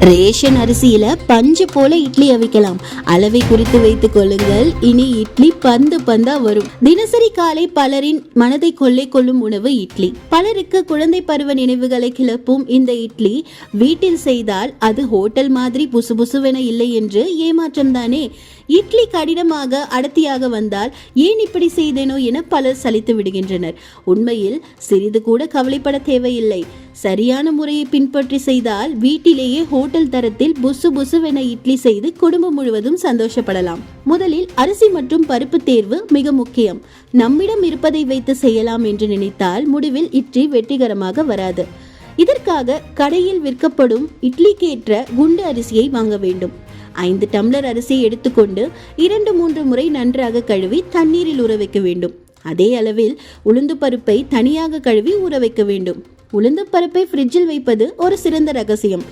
Ration அரிசியில பஞ்சு போல இட்லி அவிக்கலாம். அளவை குறித்து வைத்துக் கொள்ளுங்கள். இனி இட்லி பந்து பந்தா வரும். தினசரி காலை பலரின் மனதை கொள்ளை கொள்ளும் உணவு இட்லி. பலருக்கு குழந்தை பருவ நினைவுகளை கிளப்பும் இந்த இட்லி. வீட்டில் செய்தால் அது ஹோட்டல் மாதிரி புசு புசுவென இல்லை என்று ஏமாற்றம் தானே இட்லி கடினமாக அடர்த்தியாக வந்தால் ஏன் இப்படி செய்தேனோ என பலர் சலித்து விடுகின்றனர். உண்மையில் சிறிது கூட கவலைப்பட தேவையில்லை. சரியான முறையை பின்பற்றி செய்தால் வீட்டிலேயே ஹோட்டல் தரத்தில் புசு புசுவென இட்லி செய்து குடும்பம் முழுவதும் சந்தோஷப்படலாம். முதலில் அரிசி மற்றும் பருப்பு தேர்வு மிக முக்கியம். நம்மிடம் இருப்பதை வைத்து செய்யலாம் என்று நினைத்தால் முடிவில் இட்லி வெற்றிகரமாக வராது. இதற்காக கடையில் விற்கப்படும் இட்லிக்கேற்ற குண்டு அரிசியை வாங்க வேண்டும். ஐந்து டம்ளர் அரிசியை எடுத்துக்கொண்டு இரண்டு மூன்று முறை நன்றாக கழுவி தண்ணீரில் ஊற வைக்க வேண்டும். அதே அளவில் உளுந்து பருப்பை தனியாக கழுவி ஊற வைக்க வேண்டும். உளுந்து பருப்பை ஃப்ரிட்ஜில் வைப்பது ஒரு சிறந்த ரகசியம்.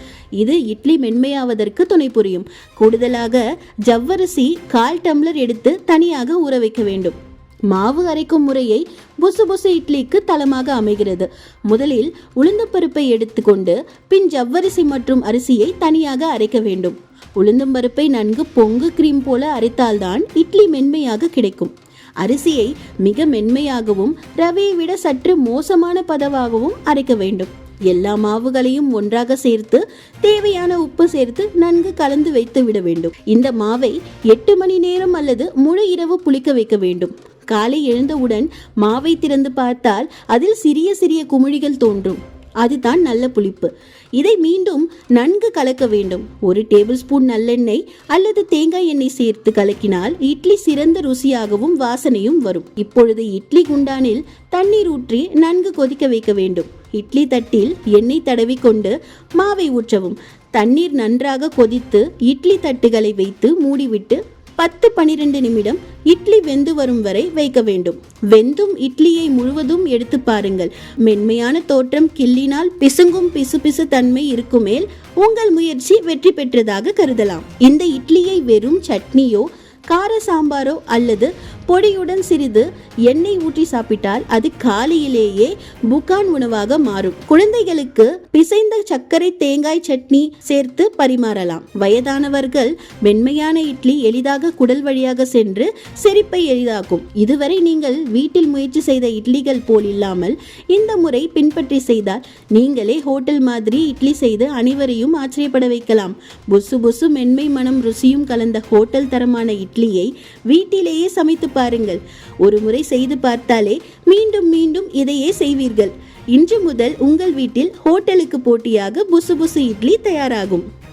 இது இட்லி மென்மையாவதற்கு துணை புரியும். கூடுதலாக ஜவ்வரிசி கால் டம்ளர் எடுத்து தனியாக ஊற வைக்க வேண்டும். மாவு அரைக்கும் முறையை புசு புசு இட்லிக்கு தளமாக அமைகிறது. முதலில் உளுந்து பருப்பை எடுத்துக்கொண்டு பின் ஜவ்வரிசி மற்றும் அரிசியை தனியாக அரைக்க வேண்டும். உளுந்தம்பருப்பை நன்கு பொங்கு கிரீம் போல அரைத்தால்தான் இட்லி மென்மையாக கிடைக்கும். அரிசியை மிக மென்மையாகவும் ரவையை விட சற்று மோசமான பதவாகவும் அரைக்க வேண்டும். எல்லா மாவுகளையும் ஒன்றாக சேர்த்து தேவையான உப்பு சேர்த்து நன்கு கலந்து வைத்து விட வேண்டும். இந்த மாவை எட்டு மணி நேரம் அல்லது முழு இரவு புளிக்க வைக்க வேண்டும். காலை எழுந்தவுடன் மாவை திறந்து பார்த்தால் அதில் சிறிய சிறிய குமிழிகள் தோன்றும். அதுதான் நல்ல புளிப்பு. இதை மீண்டும் நன்கு கலக்க வேண்டும். ஒரு டேபிள் ஸ்பூன் நல்லெண்ணெய் அல்லது தேங்காய் எண்ணெய் சேர்த்து கலக்கினால் இட்லி சிறந்த ருசியாகவும் வாசனையும் வரும். இப்பொழுது இட்லி குண்டானில் தண்ணீர் ஊற்றி நன்கு கொதிக்க வைக்க வேண்டும். இட்லி தட்டில் எண்ணெய் தடவி கொண்டு மாவை ஊற்றவும். தண்ணீர் நன்றாக கொதித்து இட்லி தட்டுகளை வைத்து மூடிவிட்டு பத்து பனிரெண்டு நிமிடம் இட்லி வெந்து வரும் வரை வைக்க வேண்டும். வெந்தும் இட்லியை முழுவதும் எடுத்து பாருங்கள். மென்மையான தோற்றம் கிள்ளினால் பிசுங்கும் பிசு பிசு தன்மை இருக்குமேல் உங்கள் முயற்சி வெற்றி பெற்றதாக கருதலாம். இந்த இட்லியை வெறும் சட்னியோ கார சாம்பாரோ அல்லது பொடியுடன் சிறிது எண்ணெய் ஊற்றி சாப்பிட்டால் அது காலையிலேயே புகான் உணவாக மாறும். குழந்தைகளுக்கு பிசைந்த சர்க்கரை தேங்காய் சட்னி சேர்த்து பரிமாறலாம். வயதானவர்கள் மென்மையான இட்லி எளிதாக குடல் வழியாக சென்று செரிப்பை எளிதாக்கும். இதுவரை நீங்கள் வீட்டில் முயற்சி செய்த இட்லிகள் போல் இல்லாமல் இந்த முறை பின்பற்றி செய்தால் நீங்களே ஹோட்டல் மாதிரி இட்லி செய்து அனைவரையும் ஆச்சரியப்பட வைக்கலாம். புசு புசு மென்மை மனம் ருசியும் கலந்த ஹோட்டல் தரமான இட்லியை வீட்டிலேயே சமைத்து பாருங்கள். ஒரு முறை செய்து பார்த்தாலே மீண்டும் மீண்டும் இதையே செய்வீர்கள். இன்று முதல் உங்கள் வீட்டில் ஹோட்டலுக்கு போட்டியாக புசு புசு இட்லி தயாராகும்.